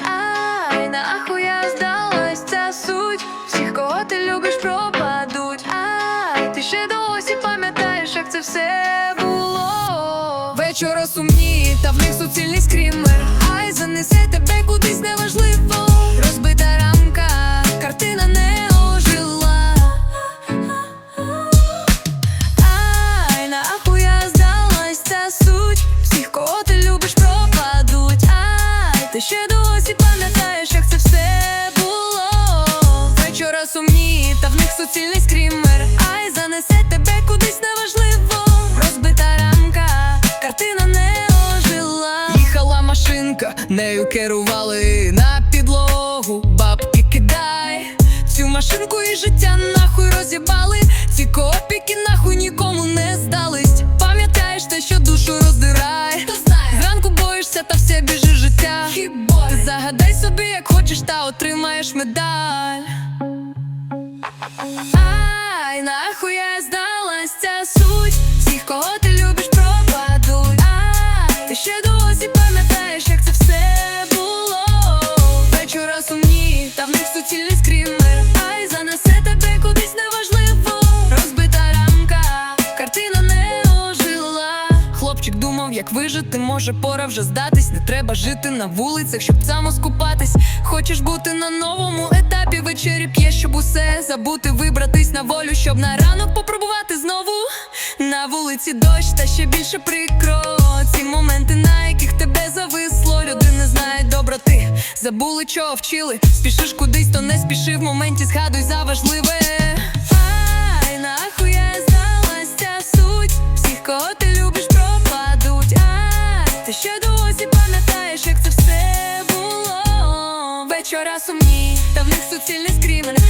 Ай, нахуя здалась ця суть. Всіх, кого ти любиш, пропадуть. Ай, ти ще досі пам'ятаєш, як це все було. Вечора сумні, та в них суцільний скрімер Ай, занесе тебе кудись неважливо. Розбита рамка, картина не ожила. Ай, нахуя здалась ця суть. Всіх, кого ти любиш, пропадуть. Ай, ти ще них суцільний скрімер Ай, занесе тебе кудись неважливо. Розбита рамка, картина не ожила. Їхала машинка, нею керували на підлогу. Бабки кидай Цю машинку і життя нахуй розібали. Ці копіки нахуй нікому не здались. Пам'ятаєш те, що душу роздирає? Зранку боїшся, та все біжи життя. Хіба? Ти загадай собі, як хочеш, та отримаєш медаль Ай, нахуя здалась ця суть. Всіх, кого ти любиш, пропадуть. Ай, ти ще досі пам'ятаєш, як це все було. Вечора сумні, та в них суцільний скрімер Ай, занесе тебе кудись неважливо. Розбита рамка, картина не ожила. Хлопчик думав, як вижити, може пора вже здатись. Не треба жити на вулицях, щоб само скупатись. Хочеш бути на новому етапі вечері п'єш, щоб усе забути, вибратись на волю, щоб на ранок попробувати знову. На вулиці дощ, та ще більше прикро. Ці моменти, на яких тебе зависло. Люди не знають доброти, забули, чого вчили. Спішиш кудись, то не спіши. В моменті, згадуй за важливе. Ай, нахуя здалась ця суть. Всіх, кого ти любиш, пропадуть. Ай, ти ще досі пам'ятаєш, як це все було? Вечора сумні, та в них суцільний бай